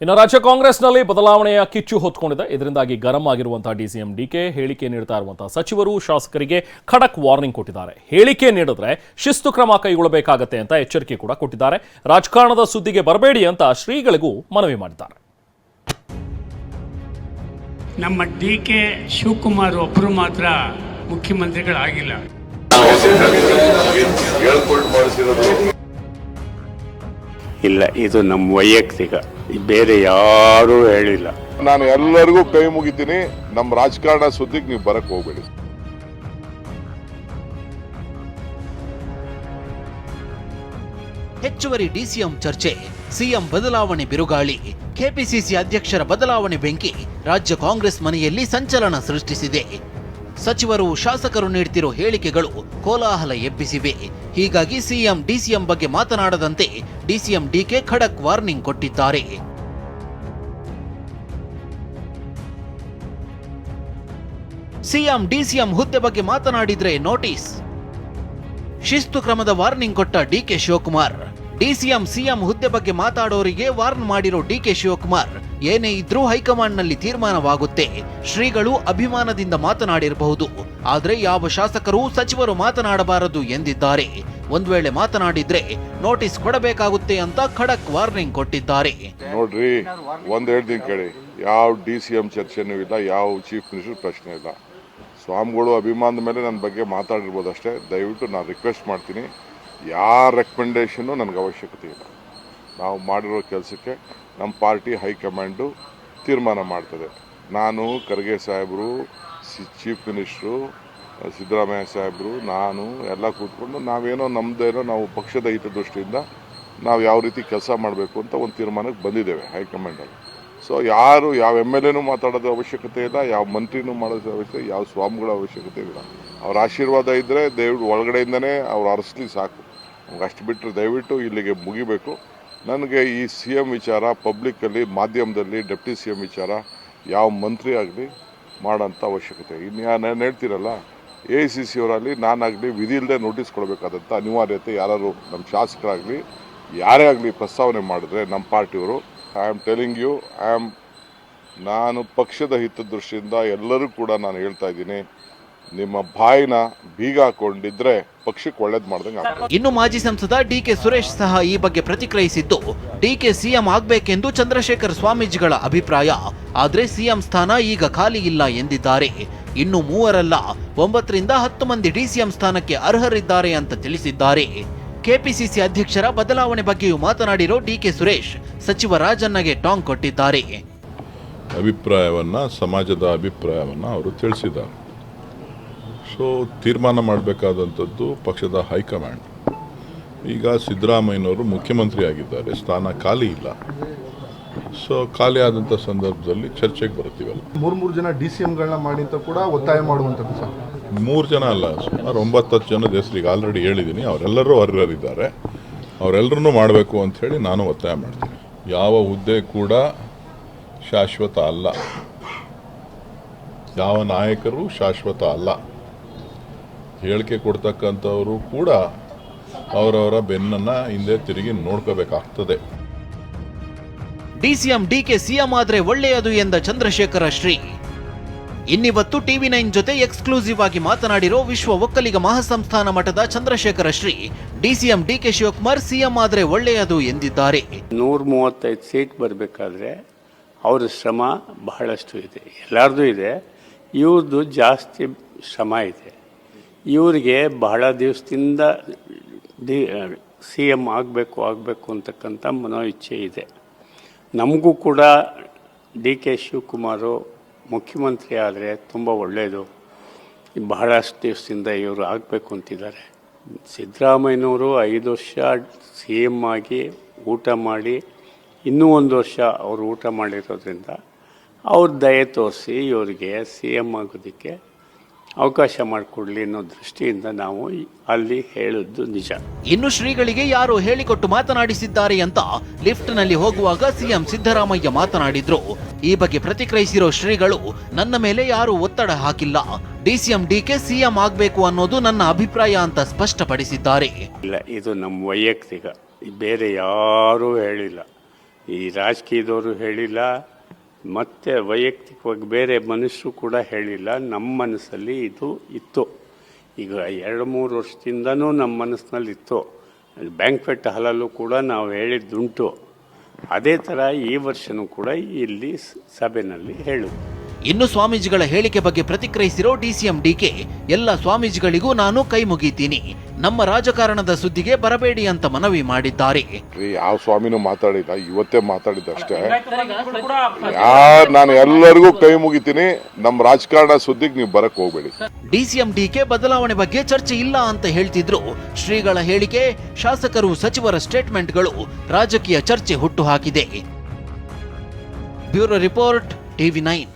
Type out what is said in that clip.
ಇನ್ನು ರಾಜ್ಯ ಕಾಂಗ್ರೆಸ್ನಲ್ಲಿ ಬದಲಾವಣೆಯ ಕಿಚ್ಚು ಹೊತ್ಕೊಂಡಿದೆ. ಇದರಿಂದಾಗಿ ಗರಂ ಆಗಿರುವಂತಹ ಡಿಸಿಎಂ ಡಿಕೆ ಹೇಳಿಕೆ ನೀಡ್ತಾ ಇರುವಂತಹ ಸಚಿವರು ಶಾಸಕರಿಗೆ ಖಡಕ್ ವಾರ್ನಿಂಗ್ ಕೊಟ್ಟಿದ್ದಾರೆ. ಹೇಳಿಕೆ ನೀಡಿದ್ರೆ ಶಿಸ್ತು ಕ್ರಮ ಕೈಗೊಳ್ಳಬೇಕಾಗತ್ತೆ ಅಂತ ಎಚ್ಚರಿಕೆ ಕೂಡ ಕೊಟ್ಟಿದ್ದಾರೆ. ರಾಜಕಾರಣದ ಸುದ್ದಿಗೆ ಬರಬೇಡಿ ಅಂತ ಶ್ರೀಗಳಿಗೂ ಮನವಿ ಮಾಡಿದ್ದಾರೆ. ನಮ್ಮ ಡಿ ಕೆ ಶಿವಕುಮಾರ್ ಒಬ್ಬರು ಮಾತ್ರ ಮುಖ್ಯಮಂತ್ರಿಗಳಾಗಿಲ್ಲ. ಇಲ್ಲ ಇದು ನಮ್ಮ ವೈಯಕ್ತಿಕ. ಬೇರೆ ಯಾರೂ ಹೇಳಿಲ್ಲ. ನಾನು ಎಲ್ಲರಿಗೂ ಕೈ ಮುಗಿತೀನಿ. ನಮ್ಮ ರಾಜಕಾರಣ ಸುದ್ದಿಗೆ ನೀವು ಬರಕ್ ಹೋಗ್ಬೇಡಿ. ಹೆಚ್ಚುವರಿ ಡಿಸಿಎಂ ಚರ್ಚೆ. ಸಿಎಂ ಬದಲಾವಣೆ ಬಿರುಗಾಳಿ. ಕೆಪಿಸಿಸಿ ಅಧ್ಯಕ್ಷರ ಬದಲಾವಣೆ ಬೆಂಕಿ. ರಾಜ್ಯ ಕಾಂಗ್ರೆಸ್ ಮನೆಯಲ್ಲಿ ಸಂಚಲನ ಸೃಷ್ಟಿಸಿದೆ. ಸಚಿವರು ಶಾಸಕರು ನೀಡ್ತಿರೋ ಹೇಳಿಕೆಗಳು ಕೋಲಾಹಲ ಎಬ್ಬಿಸಿವೆ. ಹೀಗಾಗಿ ಸಿಎಂ, ಡಿಸಿಎಂ ಬಗ್ಗೆ ಮಾತನಾಡದಂತೆ ಡಿಸಿಎಂ ಡಿಕೆ ಖಡಕ್ ವಾರ್ನಿಂಗ್ ಕೊಟ್ಟಿದ್ದಾರೆ. ಸಿಎಂ, ಡಿಸಿಎಂ ಹುದ್ದೆ ಬಗ್ಗೆ ಮಾತನಾಡಿದ್ರೆ ನೋಟಿಸ್. ಶಿಸ್ತು ಕ್ರಮದ ವಾರ್ನಿಂಗ್ ಕೊಟ್ಟ ಡಿಕೆ ಶಿವಕುಮಾರ್. ಡಿಸಿಎಂ ಸಿಎಂ ಹುದ್ದೆ ಬಗ್ಗೆ ಮಾತಾಡೋರಿಗೆ ವಾರ್ನ್ ಮಾಡಿರೋ ಡಿಕೆ ಶಿವಕುಮಾರ್, ಏನೇ ಇದ್ರೂ ಹೈಕಮಾಂಡ್ನಲ್ಲಿ ತೀರ್ಮಾನವಾಗುತ್ತೆ. ಶ್ರೀಗಳು ಅಭಿಮಾನದಿಂದ ಮಾತನಾಡಿರಬಹುದು. ಆದರೆ ಯಾವ ಶಾಸಕರು ಸಚಿವರು ಮಾತನಾಡಬಾರದು ಎಂದಿದ್ದಾರೆ. ಒಂದು ವೇಳೆ ಮಾತನಾಡಿದ್ರೆ ನೋಟಿಸ್ ಕೊಡಬೇಕಾಗುತ್ತೆ ಅಂತ ಖಡಕ್ ವಾರ್ನಿಂಗ್ ಕೊಟ್ಟಿದ್ದಾರೆ. ನೋಡ್ರಿ ಒಂದ್ ದಿನ ಕೇಳಿ. ಯಾವ ಡಿ ಸಿ ಎಂ ಚರ್ಚೆನೂ ಇಲ್ಲ, ಯಾವ ಚೀಫ್ ಮಿನಿಸ್ಟರ್ ಪ್ರಶ್ನೆ ಇಲ್ಲ. ಸ್ವಾಮಿಗಳು ಅಭಿಮಾನದ ಮೇಲೆ ನನ್ನ ಬಗ್ಗೆ ಮಾತಾಡಿರ್ಬೋದು ಅಷ್ಟೇ ದಯವಿಟ್ಟು ನಾನು ರಿಕ್ವೆಸ್ಟ್ ಮಾಡ್ತೀನಿ. ಯಾರ ರೆಕಮೆಂಡೇಶನ್ನು ನನಗೆ ಅವಶ್ಯಕತೆ ಇಲ್ಲ. ನಾವು ಮಾಡಿರೋ ಕೆಲಸಕ್ಕೆ ನಮ್ಮ ಪಾರ್ಟಿ ಹೈಕಮಾಂಡು ತೀರ್ಮಾನ ಮಾಡ್ತದೆ. ನಾನು ಖರ್ಗೆ ಸಾಹೇಬರು, ಸಿ, ಚೀಫ್ ಮಿನಿಸ್ಟ್ರು, ಸಿದ್ದರಾಮಯ್ಯ ಸಾಹೇಬರು, ನಾನು ಎಲ್ಲ ಕೂತ್ಕೊಂಡು ನಾವೇನೋ ನಮ್ಮದೇನೋ ನಾವು ಪಕ್ಷದ ಹಿತದೃಷ್ಟಿಯಿಂದ ನಾವು ಯಾವ ರೀತಿ ಕೆಲಸ ಮಾಡಬೇಕು ಅಂತ ಒಂದು ತೀರ್ಮಾನಕ್ಕೆ ಬಂದಿದ್ದೇವೆ ಹೈಕಮಾಂಡಲ್ಲಿ ಸೊ ಯಾರು ಯಾವ ಎಂ ಎಲ್ ಎನೂ ಮಾತಾಡೋದು ಅವಶ್ಯಕತೆ ಇಲ್ಲ, ಯಾವ ಮಂತ್ರಿನೂ ಮಾಡೋದು ಅವಶ್ಯಕತೆ ಯಾವ ಸ್ವಾಮಿಗಳ ಅವಶ್ಯಕತೆ ಇಲ್ಲ. ಅವ್ರ ಆಶೀರ್ವಾದ ಇದ್ದರೆ ದೇವ್ರ ಒಳಗಡೆಯಿಂದನೇ ಅವ್ರು ಅರಸಲಿ ಸಾಕು. ಅಷ್ಟು ಬಿಟ್ಟರೆ ದಯವಿಟ್ಟು ಇಲ್ಲಿಗೆ ಮುಗಿಬೇಕು. ನನಗೆ ಈ ಸಿ ಎಂ ವಿಚಾರ ಪಬ್ಲಿಕ್ಕಲ್ಲಿ ಮಾಧ್ಯಮದಲ್ಲಿ ಡೆಪ್ಟಿ ಸಿ ಎಂ ವಿಚಾರ ಯಾವ ಮಂತ್ರಿ ಆಗಲಿ ಮಾಡೋಂಥ ಅವಶ್ಯಕತೆ. ಇನ್ನು ನಾನು ಹೇಳ್ತೀರಲ್ಲ, ಎ ಐ ಸಿ ಸಿ ಅವರಲ್ಲಿ ನಾನಾಗಲಿ ವಿಧಿ ಇಲ್ಲದೆ ನೋಟಿಸ್ ಕೊಡಬೇಕಾದಂಥ ಅನಿವಾರ್ಯತೆ ಯಾರು ನಮ್ಮ ಶಾಸಕರಾಗಲಿ, ಯಾರೇ ಆಗಲಿ ಪ್ರಸ್ತಾವನೆ ಮಾಡಿದ್ರೆ ನಮ್ಮ ಪಾರ್ಟಿಯವರು. I am telling you I am ನಾನು ಪಕ್ಷದ ಹಿತದೃಷ್ಟಿಯಿಂದ ಎಲ್ಲರೂ ಕೂಡ ನಾನು ಹೇಳ್ತಾ ಇದ್ದೀನಿ ನಿಮ್ಮ ಬಾಯಿನ ಬೀಗ ಹಾಕೊಂಡಿದ್ರೆ ಪಕ್ಷಕ್ಕೆ ಒಳ್ಳೇದು ಮಾಡ್ದಂಗೆ ಆಗ್ತದೆ. ಇನ್ನು ಮಾಜಿ ಸಂಸದ ಡಿಕೆ ಸುರೇಶ್ ಸಹ ಈ ಬಗ್ಗೆ ಪ್ರತಿಕ್ರಿಯಿಸಿದ್ದು. ಡಿಕೆ ಸಿಎಂ ಆಗ್ಬೇಕೆಂದು ಚಂದ್ರಶೇಖರ್ ಸ್ವಾಮೀಜಿಗಳ ಅಭಿಪ್ರಾಯ. ಆದ್ರೆ ಸಿಎಂ ಸ್ಥಾನ ಈಗ ಖಾಲಿ ಇಲ್ಲ ಎಂದಿದ್ದಾರೆ. ಇನ್ನು ಮೂವರಲ್ಲ ಒಂಬತ್ತರಿಂದ ಹತ್ತು ಮಂದಿ ಡಿಸಿಎಂ ಸ್ಥಾನಕ್ಕೆ ಅರ್ಹರಿದ್ದಾರೆ ಅಂತ ತಿಳಿಸಿದ್ದಾರೆ. ಕೆಪಿಸಿಸಿ ಅಧ್ಯಕ್ಷರ ಬದಲಾವಣೆ ಬಗ್ಗೆಯೂ ಮಾತನಾಡಿರೋ ಡಿಕೆ ಸುರೇಶ್ ಸಚಿವ ರಾಜಣ್ಣಗೆ ಟಾಂಗ್ ಕೊಟ್ಟಿದ್ದಾರೆ. ಅಭಿಪ್ರಾಯವನ್ನ ಸಮಾಜದ ಅಭಿಪ್ರಾಯವನ್ನ ಅವರು ತಿಳಿಸಿದ್ದಾರೆ. ಸೊ ತೀರ್ಮಾನ ಮಾಡಬೇಕಾದಂಥದ್ದು ಪಕ್ಷದ ಹೈಕಮಾಂಡ್. ಈಗ ಸಿದ್ದರಾಮಯ್ಯನವರು ಮುಖ್ಯಮಂತ್ರಿ ಆಗಿದ್ದಾರೆ ಸ್ಥಾನ ಖಾಲಿ ಇಲ್ಲ. ಸೊ ಖಾಲಿ ಆದಂಥ ಸಂದರ್ಭದಲ್ಲಿ ಚರ್ಚೆಗೆ ಬರ್ತೀವಲ್ಲ. ಮೂರು ಮೂರು ಜನ ಡಿ ಸಿ ಎಂಗಳನ್ನ ಮಾಡಿ ಅಂತ ಕೂಡ ಒತ್ತಾಯ ಮಾಡುವಂಥದ್ದು ಸರ್. ಮೂರು ಜನ ಅಲ್ಲ ಸುಮಾರು ಒಂಬತ್ತು ಹತ್ತು ಜನದ ಹೆಸರಿಗೆ ಆಲ್ರೆಡಿ ಹೇಳಿದ್ದೀನಿ ಅವರೆಲ್ಲರೂ ಅರ್ಹರಿದ್ದಾರೆ. ಅವರೆಲ್ಲರೂ ಮಾಡಬೇಕು ಅಂಥೇಳಿ ನಾನು ಒತ್ತಾಯ ಮಾಡ್ತೀನಿ. ಯಾವ ಹುದ್ದೆ ಕೂಡ ಶಾಶ್ವತ ಅಲ್ಲ. ಯಾವ ನಾಯಕರು ಶಾಶ್ವತ ಅಲ್ಲ. ಹೇಳಿಕೆ ಕೊಡ್ತಕ್ಕಂಥವರು ಕೂಡ ಅವರವರ ಬೆನ್ನನ್ನು ಹಿಂದೆ ತಿರುಗಿ ನೋಡ್ಕೋಬೇಕಾಗ್ತದೆ. ಡಿಸಿಎಂ ಡಿಕೆ ಸಿಎಂ ಆದರೆ ಒಳ್ಳೆಯದು ಎಂದ ಚಂದ್ರಶೇಖರ ಶ್ರೀ. ಇನ್ನಿವತ್ತು ಟಿವಿ ನೈನ್ ಜೊತೆ ಎಕ್ಸ್ಕ್ಲೂಸಿವ್ ಆಗಿ ಮಾತನಾಡಿರೋ ವಿಶ್ವ ಒಕ್ಕಲಿಗ ಮಹಾಸಂಸ್ಥಾನ ಮಠದ Chandrashekhara Shri. DCM DK Shivakumar CM ಆದರೆ ಒಳ್ಳೆಯದು ಎಂದಿದ್ದಾರೆ. ನೂರ ಮೂವತ್ತೈದು ಸೀಟ್ ಬರಬೇಕಾದ್ರೆ ಅವ್ರ ಶ್ರಮ ಬಹಳಷ್ಟು ಇದೆ. ಎಲ್ಲರದ್ದು ಇದೆ. ಇವ್ರದ್ದು ಜಾಸ್ತಿ ಶ್ರಮ ಇದೆ. ಇವರಿಗೆ ಬಹಳ ದಿವಸದಿಂದ ಡಿ ಸಿ ಎಂ ಆಗಬೇಕು ಆಗಬೇಕು ಅಂತಕ್ಕಂಥ ಮನೋಇಚ್ಛೆ ಇದೆ. ನಮಗೂ ಕೂಡ ಡಿ ಕೆ ಶಿವಕುಮಾರು ಮುಖ್ಯಮಂತ್ರಿ ಆದರೆ ತುಂಬ ಒಳ್ಳೆಯದು ಬಹಳಷ್ಟು ದಿವಸದಿಂದ ಇವರು ಆಗಬೇಕು ಅಂತಿದ್ದಾರೆ. ಸಿದ್ದರಾಮಯ್ಯನವರು ಐದು ವರ್ಷ ಸಿ ಎಂ ಆಗಿ ಊಟ ಮಾಡಿ, ಇನ್ನೂ ಒಂದು ವರ್ಷ ಅವರು ಊಟ ಮಾಡಿರೋದ್ರಿಂದ ಅವ್ರ ದಯೆ ತೋರಿಸಿ ಇವರಿಗೆ ಸಿ ಎಂ ಆಗೋದಕ್ಕೆ ಅವಕಾಶ ಮಾಡಿಕೊಡ್ಲಿ ಅನ್ನೋ ದೃಷ್ಟಿಯಿಂದ ನಾವು ಅಲ್ಲಿ ಹೇಳಿದ್ದು ನಿಜ. ಇನ್ನು ಶ್ರೀಗಳಿಗೆ ಯಾರು ಹೇಳಿಕೊಟ್ಟು ಮಾತನಾಡಿಸಿದ್ದಾರೆ ಅಂತ ಲಿಫ್ಟ್ನಲ್ಲಿ ಹೋಗುವಾಗ ಸಿಎಂ ಸಿದ್ದರಾಮಯ್ಯ ಮಾತನಾಡಿದ್ರು. ಈ ಬಗ್ಗೆ ಪ್ರತಿಕ್ರಿಯಿಸಿರೋ ಶ್ರೀಗಳು ನನ್ನ ಮೇಲೆ ಯಾರು ಒತ್ತಡ ಹಾಕಿಲ್ಲ. ಡಿಸಿಎಂ ಡಿಕೆ ಸಿಎಂ ಆಗಬೇಕು ಅನ್ನೋದು ನನ್ನ ಅಭಿಪ್ರಾಯ ಅಂತ ಸ್ಪಷ್ಟಪಡಿಸಿದ್ದಾರೆ. ಇಲ್ಲ ಇದು ನಮ್ಮ ವೈಯಕ್ತಿಕ. ಬೇರೆ ಯಾರೂ ಹೇಳಿಲ್ಲ. ಈ ರಾಜಕೀಯದವರು ಹೇಳಿಲ್ಲ. ಮತ್ತು ವೈಯಕ್ತಿಕವಾಗಿ ಬೇರೆ ಮನಸ್ಸು ಕೂಡ ಹೇಳಿಲ್ಲ. ನಮ್ಮ ಮನಸ್ಸಲ್ಲಿ ಇದು ಇತ್ತು. ಈಗ ಎರಡು ಮೂರು ವರ್ಷದಿಂದನೂ ನಮ್ಮ ಮನಸ್ಸಿನಲ್ಲಿ ಇತ್ತು. ಬ್ಯಾಂಕ್ವೆಟ್ ಹಾಲಲ್ಲೂ ಕೂಡ ನಾವು ಹೇಳಿದ್ದುಂಟು. ಅದೇ ಥರ ಈ ವರ್ಷನೂ ಕೂಡ ಇಲ್ಲಿ ಸಭೆಯಲ್ಲಿ ಹೇಳುದು. ಇನ್ನು ಸ್ವಾಮೀಜಿಗಳ ಹೇಳಿಕೆ ಬಗ್ಗೆ ಪ್ರತಿಕ್ರಿಯಿಸಿರೋ ಡಿಸಿಎಂ ಡಿಕೆ ಎಲ್ಲ ಸ್ವಾಮೀಜಿಗಳಿಗೂ ನಾನು ಕೈ ಮುಗಿತೀನಿ. ನಮ್ಮ ರಾಜಕಾರಣದ ಸುದ್ದಿಗೆ ಬರಬೇಡಿ ಅಂತ ಮನವಿ ಮಾಡಿದ್ದಾರೆ. ಯಾವ ಸ್ವಾಮಿನೂ ಮಾತಾಡಿಲ್ಲ ಇವತ್ತೇ ಮಾತಾಡಿದಷ್ಟೇ ಯಾ ನಾನು ಎಲ್ಲರಿಗೂ ಕೈ ಮುಗಿತೀನಿ ನಮ್ಮ ರಾಜಕಾರಣ ಸುದ್ದಿಗೆ ನೀವು ಬರಕ್ ಹೋಗ್ಬೇಡಿ. ಡಿಸಿಎಂ ಡಿಕೆ ಬದಲಾವಣೆ ಬಗ್ಗೆ ಚರ್ಚೆ ಇಲ್ಲ ಅಂತ ಹೇಳ್ತಿದ್ರು. ಶ್ರೀಗಳ ಹೇಳಿಕೆ ಶಾಸಕರು ಸಚಿವರ ಸ್ಟೇಟ್ಮೆಂಟ್ಗಳು ರಾಜಕೀಯ ಚರ್ಚೆ ಹುಟ್ಟುಹಾಕಿದೆ ಬ್ಯೂರೋ ರಿಪೋರ್ಟ್ ಟಿವಿ ನೈನ್.